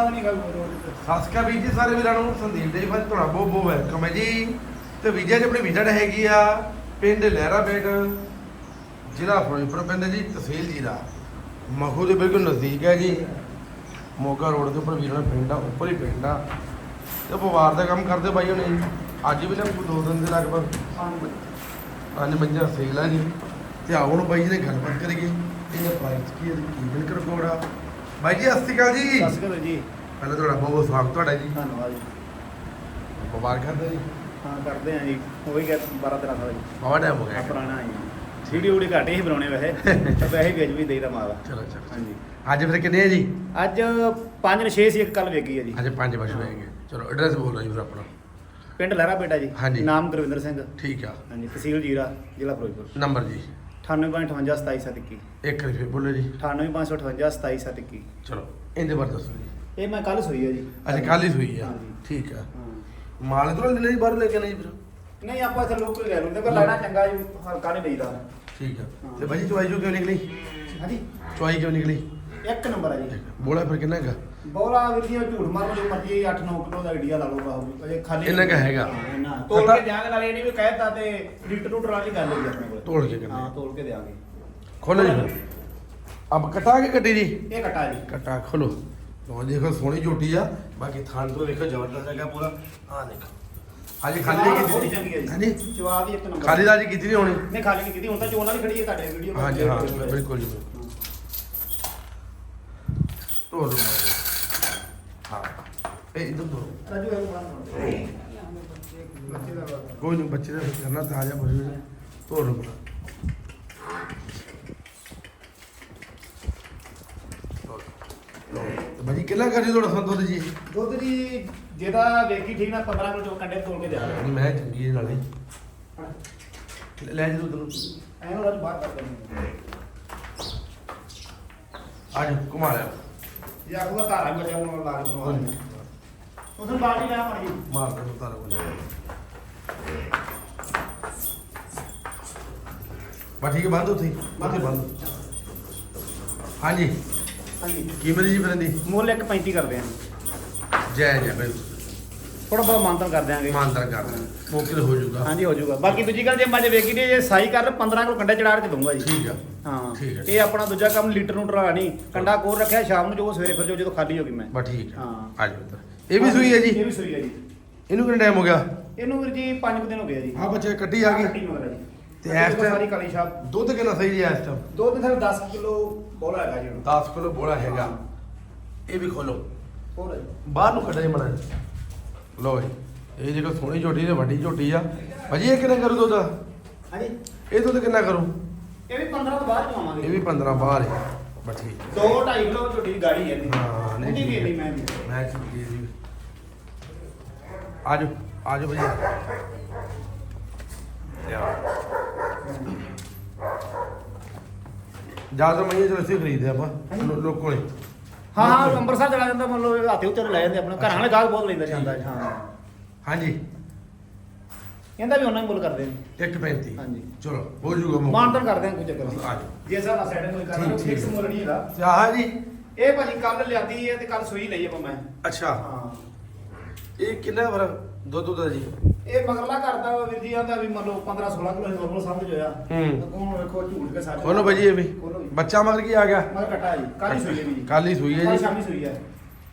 ਔਖਾ ਨਹੀਂ ਗੱਲ ਰੋਡ ਤੇ ਸਸਕਾ ਵੀਰ ਜੀ ਸਾਰੇ ਵੀਰਾਂ ਨੂੰ। ਸੰਦੀਪ ਦੇ ਫਨ ਤੁਹਾਡਾ ਬਹੁਤ ਬਹੁਤ ਵੈਲਕਮ ਹੈ ਜੀ। ਤੇ ਵੀਜ਼ਾ ਜੀ ਆਪਣੀ ਵਿਜ਼ਟ ਹੈਗੀ ਆ ਪਿੰਡ ਲਹਿਰਾ ਬੇਟ ਜ਼ਿਲ੍ਹਾ ਫਿਰੋਜ਼ਪੁਰ ਪੈਂਦਾ ਜੀ ਤਹਿਸੀਲ ਮਖੂ ਦੇ ਬਿਲਕੁਲ ਨਜ਼ਦੀਕ ਹੈ ਜੀ। ਮੋਗਾ ਰੋਡ ਦੇ ਉੱਪਰ ਵੀਰਾਂ ਦਾ ਪਿੰਡ ਆ ਉੱਪਰ ਹੀ ਪਿੰਡ ਆ। ਤੇ ਵਪਾਰ ਦਾ ਕੰਮ ਕਰਦੇ ਬਾਈ ਹੁਣੇ। ਅੱਜ ਵੀ ਨਾ ਕੋਈ ਦੋ ਦਿਨ ਦੇ ਲਗਭਗ ਪੰਜ ਮੰਜਾ ਸੇਲ ਆ ਜੀ। ਤੇ ਆਓ ਹੁਣ ਬਾਈ ਜੀ ਨੇ ਗੱਲਬਾਤ ਕਰੀਏ। ਇਹਦਾ ਪ੍ਰਾਈਸ ਕੀ ਹੈ ਕੀ ਬਿਲ ਰਿਕਾਰਡ ਆ ਬਾਈ ਜੀ ਸਤਿ ਸ਼੍ਰੀ ਅਕਾਲ ਜੀ। ਸਤਿ ਸ਼੍ਰੀ ਅਕਾਲ ਜੀ। ਪਹਿਲਾਂ ਤੁਹਾਡਾ ਬਹੁਤ ਬਹੁਤ ਸਵਾਗਤ ਤੁਹਾਡਾ ਜੀ। ਧੰਨਵਾਦ ਜੀ। ਮੁਬਾਰਕ ਕਰਦੇ ਜੀ? ਹਾਂ ਕਰਦੇ ਆ ਜੀ। ਹੋ ਗਿਆ 12 13 ਸਾਲ ਜੀ। ਬਾਵਾ ਟਾਈਮ ਹੋ ਆ ਗਿਆ ਪੁਰਾਣਾ ਹੈ ਵੀਡੀਓ ਵੀਡੀਓ ਘੱਟ ਹੀ ਬਣਾਉਣੇ ਵੈਸੇ। ਤਾਂ ਵੈਸੇ ਵੀ ਅੱਜ ਵੀ ਦੇਈਦਾ ਮਾਲ ਆ। ਚਲੋ ਚਲੋ ਹਾਂਜੀ। ਅੱਜ ਫਿਰ ਕਿੰਨੇ ਹੈ ਜੀ? ਅੱਜ 5 ਨੇ 6 ਸੀ ਇੱਕ ਕੱਲ ਵੇਗੀ ਹੈ ਜੀ। ਅੱਜ ਪੰਜ ਵਜੇ ਹੋਏਗੇ ਚਲੋ ਐਡਰੈਸ ਬੋਲ ਰਹੀ ਫਿਰ ਆਪਣਾ। ਪਿੰਡ ਲਹਿਰਾ ਬੇਟਾ ਜੀ। ਨਾਮ ਗੁਰਵਿੰਦਰ ਸਿੰਘ। ਠੀਕ ਆ। ਹਾਂਜੀ ਤਹਿਸੀਲ ਜੀਰਾ ਜ਼ਿਲ੍ਹਾ ਫਿਰੋਜ਼ਪੁਰ। ਨੰਬਰ ਜੀ। 98.58 ਇੱਕ ਵਾਰੀ ਫਿਰ ਬੋਲੋ ਜੀ। 98558 27 ਚਲੋ ਇਹਦੇ ਬਾਰੇ ਦੱਸੋ ਜੀ। ਇਹ ਮੈਂ ਕੱਲ ਸੋਈ ਹੈ ਜੀ। ਅੱਜ ਕੱਲ ਹੀ ਹੋਈ ਆ। ਹਾਂਜੀ। ਠੀਕ ਆ। ਹਾਂ। ਮਾਲ ਇਧਰੋਂ ਲੈਣੇ ਜੀ ਬਾਹਰੋਂ ਲੈ ਕੇ ਨਹੀਂ ਫਿਰ? ਨਹੀਂ ਆਪਾਂ ਇੱਥੇ ਲੋਕਲ ਲੈ ਲੈਂਦੇ ਪਰ ਲੈਣਾ ਚੰਗਾ ਜੀ ਹਲਕਾ ਨਹੀਂ ਲਈਦਾ ਠੀਕ ਆ। ਤੇ ਬਾਈ ਜੀ ਚੁਆਈ ਜੋ ਕਿਉਂ ਨਿਕਲੀ? ਹਾਂਜੀ। ਚੁਆਈ ਕਿਉਂ ਨਿਕਲੀ? ਇੱਕ ਨੰਬਰ ਹੈ ਜੀ। ਬੋਲਾ ਫਿਰ ਕਿੰਨਾ ਹੈਗਾ ਬੋਲਾ ਵੀਡੀਓ ਝੂਠ ਮਾਰੋ ਜੋ ਮਰਜ਼ੀ 8-9 ਕਿਲੋ ਦਾ ਆਈਡੀਆ ਲਾ ਲਓ ਬਾਹੂ ਅਜੇ ਖਾਲੀ ਇੰਨਾ ਕੁ ਹੈਗਾ। ਹਾਂ, ਇੰਨਾ ਤੋਲ ਪਤਾ- ਕੇ ਦਿਆਂਗੇ ਨਾਲੇ ਇਹ ਨਹੀਂ ਵੀ ਕਹਿਤਾ ਤੇ ਲੀਟਰ ਲੂਟਰ ਵਾਲੀ ਗੱਲ ਹੋਈ ਆਪਣੇ ਕੋਲ। ਤੋੜ ਕੇ ਕਿੰਨਾ ਹਾਂ ਤੋਲ ਕੇ ਦਿਆਂਗੇ। ਖੋਲੋ ਜੀ ਫਿਰ। ਅਬ ਕਟਾ ਕੇ ਕੱਟੀ ਜੀ? ਇਹ ਕਟਾ ਜੀ। ਕਟਾ ਖੋਲੋ। ਲੋ ਦੇਖੋ ਸੋਹਣੀ ਝੋਟੀ ਆ। ਬਾਕੀ ਥਾਣ ਤੋਂ ਦੇਖੋ ਜ਼ਬਰਦਸਤ ਹੈਗਾ ਪੂਰਾ। ਆ ਦੇਖੋ। ਹਾਂਜੀ ਖਾਲੀ ਬਹੁਤ ਚੰਗੀ ਹੈ ਜੀ। ਹਾਂਜੀ? ਜਵਾਬ ਹੀ ਇੱਕ ਨੰਬਰ। ਖਾਲੀ ਦਾ ਜੀ ਕੀਤੀ ਨਹੀਂ ਹੋਣੀ। ਨਹੀਂ ਖਾਲੀ ਨਹੀਂ ਕੀਤੀ ਹੁਣ ਤਾਂ ਚੋਣ ਵੀ ਖੜੀ ਹੈ ਤੁਹਾਡੇ ਵੀਡੀਓ ਹਾਂਜੀ ਹਾਂ ਬਿਲਕੁਲ ਜੀ ਬਿਲਕੁਲ। ਲਓ। ਹਾਂ ਦੋ। ਦਾ ਲਓ ਬਾਜੀ ਕਿੰਨਾ ਕਰੀ ਤੁਹਾਡਾ ਸੰਤੋਦ ਜੀ? ਦੁੱਧ ਜੀ ਜਿਹਦਾ ਵੇਖੀ ਠੀਕ ਨਾ 15 ਕਿਲੋ ਕੰਡੇ ਤੋਲ ਕੇ ਦਿਆਂਗੇ ਨਹੀਂ ਮੈਂ ਚੰਗੀ ਹੈ ਨਾਲੇ। ਲੈ ਜੀ ਦੁੱਧ ਨੂੰ। ਐਨੂੰ ਰਾਜੂ ਬਾਹਰ ਕਰ ਦਿੰਦੇ ਅੱਜ ਘੁਮਾ ਲਿਆ। ਯਾ ਉਹਦਾ ਧਾਰਾ ਵੀ ਬਚਾਉਣ ਵਾਲਾ ਲਾਗ ਬਣਵਾ ਉਦੋਂ ਬਾਟੀ ਲੈ ਮਾਰੀ ਮਾਰ ਦੇ ਤਾਰਾ ਕੋਲ ਬਾ ਠੀਕ ਹੈ ਬੰਦ ਉੱਥੇ ਹੀ, ਉੱਥੇ ਹੀ ਬੰਦ। ਹਾਂਜੀ। ਹਾਂਜੀ। ਕੀ ਮੇਰੀ ਜੀ ਫਿਰਨ ਦੀ ਮੁੱਲ ਇੱਕ 35 ਕਰਦੇ ਆਂ। ਜੈ ਜੈ ਬਈ ਥੋੜਾ ਬਹੁਤ ਮਾਨਤਨ ਕਰ ਦਿਆਂਗੇ। ਇਮਾਨਦਾਰ ਕਰ ਮੌਕੇ ਤੇ ਹੋ ਜਾਊਗਾ। ਹਾਂਜੀ ਹੋ ਜਾਊਗਾ। ਬਾਕੀ ਦੂਜੀ ਗੱਲ ਜੇ ਮੈਂ ਜੇ ਵੇਖੀ ਜੇ ਸਾਈ ਕਰ 15 ਕਿਲੋ ਕੰਡਾ ਚੜਾ ਕੇ ਦਊਂਗਾ ਜੀ। ਠੀਕ ਆ। ਹਾਂ। ਠੀਕ ਹੈ। ਇਹ ਆਪਣਾ ਦੂਜਾ ਕੰਮ ਲੀਟਰ ਨੂੰ ਟਰਾ ਨਹੀਂ। ਕੰਡਾ ਕੋਰ ਰੱਖਿਆ ਸ਼ਾਮ ਨੂੰ ਜੋ ਸਵੇਰੇ ਫਿਰ ਜੋ ਜਦੋਂ ਖਾਲੀ ਹੋ ਗਈ ਮੈਂ। ਬਾ ਠੀਕ ਆ। ਹਾਂ। ਆ ਜਾਓ ਇੱਧਰ। ਇਹ ਵੀ ਸੂਈ ਹੈ ਇਹ ਜੀ ਵੀ ਸੂਈ ਹੈ ਜੀ। ਇਹਨੂੰ ਕਿੰਨਾ ਟਾਈਮ ਹੋ ਗਿਆ? ਇਹਨੂੰ ਵੀਰ ਜੀ 5 ਦਿਨ ਹੋ ਗਏ ਜੀ। ਆ ਬੱਚੇ ਕੱਟੀ ਆ ਕੱਟੀ ਗਈ ਮਗਰ ਆ ਜੀ ਤੇ ਇਸ time- ਸਾਰੀ ਕਾਲੀ ਸ਼ਾਪ ਦੁੱਧ ਕਿੰਨਾ ਸਹੀ ਜੀ ਇਸ ਟਾਈਮ ਦੋ ਦਿਨ ਸਰ 10 ਕਿਲੋ ਬੋਲਾ ਹੈਗਾ ਜੀ ਹੁਣ। 10 ਕਿਲੋ ਬੋਲਾ ਹੈਗਾ। ਇਹ ਵੀ ਖੋਲੋ। ਹੋਰ। ਬਾਹਰ ਨੂੰ ਕੱਢਿਆ ਜੀ ਮੜਾ ਲਓ ਜੀ ਇਹ ਜਿਹੜਾ ਸੋਹਣੀ ਝੋਟੀ ਤੇ ਵੱਡੀ ਝੋਟੀ ਆ। ਭਾਜੀ ਇਹ ਕਿੰਨਾ ਕਰੂ ਦੁੱਧ? ਹਾਂਜੀ। ਇਹ ਦੁੱਧ ਕਿੰਨਾ ਕਰੂ? ਇਹ ਵੀ 15 ਤੋਂ ਬਾਅਦ ਚਵਾਵਾਂਗੇ ਇਹ ਵੀ 15 ਬਾਹਰ ਹੈ। ਬਸ ਠੀਕ। ਦੋ 2.5 ਕਿਲੋ ਝੋਟੀ ਦੀ ਗਾੜੀ ਹੈ। ਹਾਂ। ਨਹੀਂ ਨਹੀਂ। ਮੈਂ ਵੀ ਮੈਂ ਜੀ ਜੀ ਆਜੋ ਆਜੋ ਭਾਜੀ ਜ਼ਿਆਦਾ ਮੈਂ ਇਹ ਅਸੀਂ ਖਰੀਦਦੇ ਆਪਾਂ ਲੋ- ਲੋਕੋ ਨੇ ਹਾਂ ਹਾਂ ਅੰਮ੍ਰਿਤਸਰ ਚਲਾ ਜਾਂਦਾ ਮੰਨ ਲਓ ਹਾਥੇ ਉੱਤੇ ਲੈ ਜਾਂਦੇ ਆਪਣੇ। ਘਰਾਂ ਵਾਲੇ ਗਾਹਕ ਬਹੁਤ ਲੈਂਦਾ ਜਾਂਦਾ ਹੈ, ਹਾਂ। ਹਾਂਜੀ। ਕਹਿੰਦਾ ਵੀ ਉਹਨਾਂ ਹੀ ਮੁੱਲ ਕਰਦੇ ਨੇ। 1.35 ਹਾਂਜੀ। ਚਲੋ ਹੋ ਜੂਗਾ। ਮਾਨਤਨ ਕਰਦੇ ਆ ਕੋਈ ਚੱਕਰ ਨਹੀਂ। ਆ ਜਾਓ। ਜੇ ਸਾਡਾ ਸੈਟਿੰਗ ਕੋਈ ਕਰਨਾ ਠੀਕ, ਠੀਕ। ਫਿਕਸ। ਮੁੱਲ ਨਹੀਂ ਤੇ ਆਹ ਜੀ। ਇਹ ਭਾਜੀ ਕੱਲ ਲਿਆਦੀ ਹੈ ਤੇ ਕੱਲ ਸੂਈ ਲਈ ਆਪਾਂ ਮੈਂ। ਅੱਛਾ। ਹਾਂ। ਇਹ ਕਿੰਨਾ ਵਰ ਦੁੱਧ ਦਾ ਜੀ? ਇਹ ਮਗਰਲਾ ਕਰਦਾ ਵਾ ਵੀਰ ਜੀ ਆਂਦਾ ਵੀ ਮੰਨ ਲਓ 15 16 ਕਿਲੋ ਨੋਰਮਲ ਸਮਝ ਹੋਇਆ। ਹੂੰ। ਤਾਂ ਕੌਣ ਵੇਖੋ ਝੂਠ ਕੇ ਸਾਡੇ ਖੋਲੋ ਭਾਜੀ ਇਹ ਵੀ। ਖੋਲੋ ਜੀ। ਬੱਚਾ ਮਗਰ ਕੀ ਆ ਗਿਆ? ਮਗਰ ਕੱਟਾ ਜੀ। ਕੱਲ ਹੀ ਸੂਈ ਹੈ ਜੀ ਕੱਲ੍ਹ ਹੀ ਸੂਈ ਹੈ ਕੱਲ੍ਹ ਜੀ। ਸ਼ਾਮੀ ਸੂਈ ਹੈ।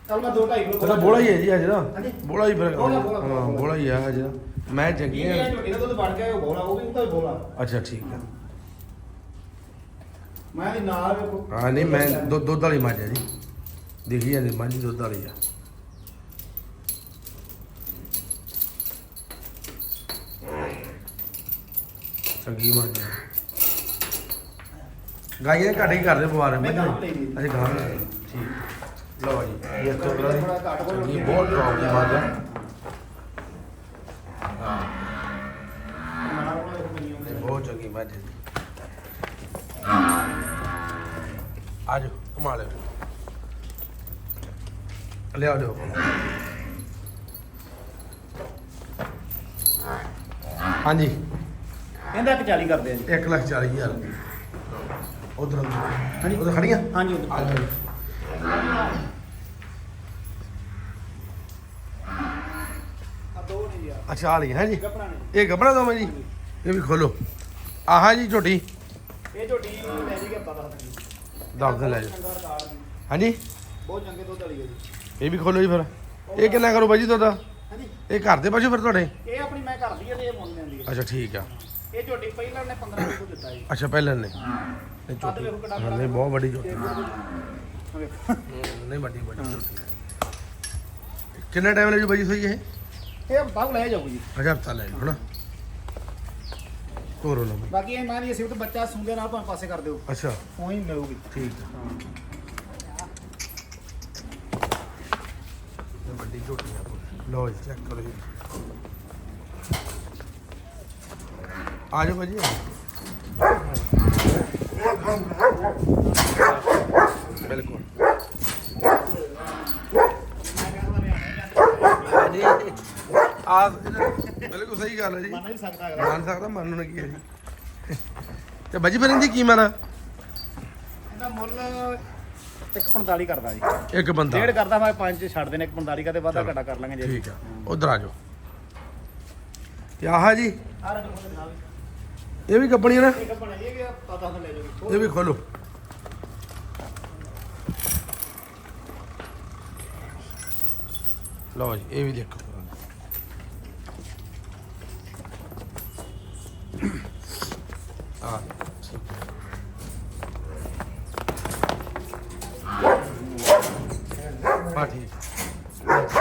ਕੱਲ ਮੈਂ 2.5 ਕਿਲੋ ਇਹਦਾ ਬੋਲਾ ਹੀ ਹੈ ਜੀ ਅੱਜ ਦਾ ਹਾਂਜੀ। ਬੋਲਾ ਹੀ ਫਿਰ ਬੋਲਾ, ਬੋਲਾ, ਹਾਂ ਬੋਲਾ। ਹੀ ਆ ਅੱਜ ਦਾ ਮੈਂ ਚੰਗੀ ਇਹ ਆ। ਝੋਟੀ ਦਾ ਦੁੱਧ ਬਣ ਗਿਆ ਉਹ ਬੋਲਾ ਉਹ ਵੀ ਤਾਂ ਬੋਲਾ। ਅੱਛਾ ਠੀਕ ਆ। ਮੈਂ ਵੀ ਨਾਲ ਵੇਖੋ। ਹਾਂ ਨਹੀਂ ਮੈਂ ਦੁੱਧ ਦੁੱਧ ਵਾਲੀ ਮੱਝ ਆ ਜੀ। ਦੇਖੀ ਜਾਂਦੀ ਮੱਝ ਦੁੱਧ ਵਾਲੀ ਆ। ਚੰਗੀ ਮੱਝ ਆ। ਗਾਈਆਂ ਘੱਟ ਹੀ ਕਰਦੇ ਪਵਾਰ ਮੈਂ ਗਾਂ ਲਈ। ਅਸੀਂ ਗਾਂ ਲਈ ਠੀਕ। ਲਓ ਜੀ ਇਹ ਤੋਂ ਥੋੜਾ ਘੱਟ ਬੋਲੋ। ਚੰਗੀ ਬਹੁਤ ਟੌਪ ਦੀ ਮੱਝ ਆ। ਹਾਂ। ਬਹੁਤ ਚੰਗੀ ਮੱਝ ਹੈ ਜੀ। ਆ ਜਾਓ ਘੁਮਾ ਲਿਓ। ਲਿਆ ਲਿਓ ਹਾਂਜੀ। ਇਹਦਾ 40 ਕਰਦੇ ਆ ਜੀ। 1 ਲੱਖ 40 ਹਜ਼ਾਰ। ਉਧਰ ਹਾਂਜੀ। ਉਧਰ ਖੜੀਆਂ? ਹਾਂਜੀ ਉਧਰ। ਆ ਜਾਓ। ਅੱਛਾ ਆ ਲਈ ਹੈ ਜੀ? ਇਹ ਗੱਬਣਾ ਦੋ ਮੈਂ ਜੀ ਇਹ ਵੀ ਖੋਲੋ। ਆਹਾ ਜੀ ਝੋਟੀ। ਇਹ ਝੋਟੀ ਲੈ ਜੀ ਕੇ ਪਤਾ ਨਹੀਂ ਦੱਸ ਦਿਨ ਲੈ ਜਾਓ ਹਾਂਜੀ? ਬਹੁਤ ਚੰਗੇ ਦੁੱਧ ਵਾਲੀ ਹੈ ਜੀ। ਇਹ ਵੀ ਖੋਲੋ ਜੀ ਫਿਰ। ਇਹ ਕਿੰਨਾ ਕਰੋ ਬਾਜੀ ਤੁਹਾਡਾ ਹਾਂਜੀ। ਇਹ ਘਰ ਦੇ ਪਸ਼ੂ ਫਿਰ ਤੁਹਾਡੇ? ਇਹ ਆਪਣੀ ਮੈਂ ਕਰਦੀ ਹੈ ਤੇ ਇਹ ਮੁੱਲ ਲੈਂਦੀ ਹੈ ਅੱਛਾ ਠੀਕ ਆ। ਇਹ ਝੋਟੀ ਪਹਿਲਾਂ ਨੇ 15 ਕਿਲੋ ਦਿੱਤਾ ਜੀ। ਅੱਛਾ ਪਹਿਲਾਂ ਨੇ। ਹਾਂ। ਇਹ ਝੋਟੀ। ਹਾਂ, ਨਹੀਂ ਬਹੁਤ ਵੱਡੀ ਝੋਟੀ। ਆ। ਵੇਖੋ। ਹੂੰ, ਨਹੀਂ ਵੱਡੀ ਵੱਡੀ ਝੋਟੀ ਕਿੰਨਾ ਟਾਈਮ ਲੈ ਜੂ ਬਾਜੀ ਸੋਈ ਇਹ? ਇਹ ਬਾਹੂ ਲੈ ਜਾਊਗੀ ਜੀ। ਹਫਤਾ ਲੈ ਹਨਾ? ਤੋਰੋ ਨਾ। ਬਾਈ। ਬਾਕੀ ਇਹ ਮਾਂ ਦੀ ਸਿਫਤ ਬੱਚਾ ਸੁੰਦੇ ਨਾਲ ਭਾਵੇਂ ਪਾਸੇ ਕਰ ਦਿਓ। ਅੱਛਾ। ਉਹੀ ਮਿਲੂਗੀ। ਠੀਕ। ਆ ਇਹ ਵੱਡੀ ਝੋਟੀ ਆ ਕੋਈ। ਲਓ ਜੀ ਚੈੱਕ ਕਰੋ ਜੀ। ਆ ਜਾਓ ਭਾਜੀ। ਬਿਲਕੁਲ। ਹਾਂਜੀ। ਆ ਬਿਲਕੁਲ ਸਹੀ ਗੱਲ ਹੈ ਜੀ। ਮੰਨ ਨਹੀਂ ਸਕਦਾ ਅਗਲਾ। ਮੰਨ ਸਕਦਾ ਮੰਨਣ ਕੀ ਹੈ ਜੀ। ਤੇ ਬਾਜੀ ਫਿਰ ਇਹਦੀ ਕੀਮਤ ਆ? ਇਹਦਾ ਮੁੱਲ 145 ਕਰਦਾ ਜੀ। ਇੱਕ ਬੰਦਾ ਡੇਢ ਕਰਦਾ ਮੈਂ ਪੰਜ ਚ ਛੱਡ ਦੇਣੇ 145 ਕਾ ਤੇ ਵਾਧਾ। ਘਟਾ ਕਰ ਲਾਂਗੇ ਜੀ। ਠੀਕ ਆ। ਉਧਰ ਆ ਜਾਓ। ਤੇ ਆਹ ਜੀ। ਇਹ ਵੀ ਕੱਪਣੀ ਨਾ? ਇਹ ਕੱਪੜਾ ਇਹ ਵੀ ਪਤਾ ਤਾਂ ਲੈ ਜਾਓਗੇ ਇਹ ਵੀ ਖੋਲੋ। ਲਓ ਜੀ ਇਹ ਵੀ ਦੇਖੋ। ਬਾ ਠੀਕ।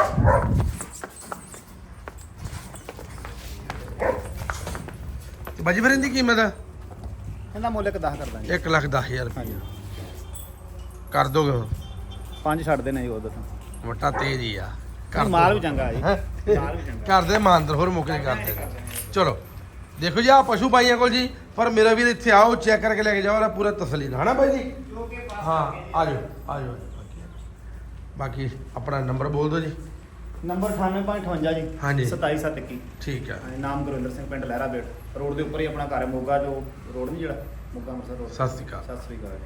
ਤੇ ਬਾਜੀ ਫਿਰ ਇਹਦੀ ਕੀਮਤ? ਆ ਇਹਦਾ ਮੁੱਲ ਇੱਕ 10 ਕਰਦਾ ਜੀ 1 ਲੱਖ 10000 ਰੁਪਏ। ਹਾਂਜੀ। ਕਰ ਦੋਗੇ ਹੁਣ? ਪੰਜ ਛੱਡ ਦੇਣੇ ਜੀ ਉਦੋਂ ਤਾਂ। ਮੋਟਾ ਤੇਜ਼ ਹੀ ਆ। ਨਹੀਂ, ਮਾਲ ਵੀ ਚੰਗਾ ਜੀ? ਮਾਲ ਵੀ ਚੰਗਾ। ਕਰਦੇ ਮਾਨਦਰ ਹੋਰ ਮੁੱਕੇ ਕਰਦੇ ਚਲੋ ਦੇਖੋ ਜੀ ਆ ਪਸ਼ੂ ਭਾਈਆਂ ਕੋਲ ਜੀ ਪਰ ਮੇਰਾ ਵੀਰ ਇੱਥੇ ਆਓ ਚੈੱਕ ਕਰਕੇ ਲੈ ਕੇ ਜਾਓ ਨਾ ਪੂਰਾ ਤਸੱਲੀ ਨਾਲ। ਹਨਾ ਭਾਈ ਜੀ? ਹਾਂ ਆ ਜਾਓ ਆ ਜਾਓ। ਬਾਕੀ ਆਪਣਾ ਨੰਬਰ ਬੋਲ ਦਿਓ ਜੀ। ਨੰਬਰ 9858 ਜੀ। ਹਾਂਜੀ। 27721 ਠੀਕ ਆ। ਹਾਂਜੀ, ਨਾਮ ਗੁਰਵਿੰਦਰ ਸਿੰਘ ਪਿੰਡ ਲਹਿਰਾ ਬੇਟ ਰੋਡ ਦੇ ਉੱਪਰ ਹੀ ਆਪਣਾ ਘਰ ਹੈ ਮੋਗਾ ਜੋ ਰੋਡ ਨਹੀਂ ਜਿਹੜਾ? ਮੋਗਾ ਅੰਮ੍ਰਿਤਸਰ ਰੋਡ। ਸਤਿ ਸ਼੍ਰੀ ਅਕਾਲ। ਸਤਿ ਸ੍ਰੀ ਅਕਾਲ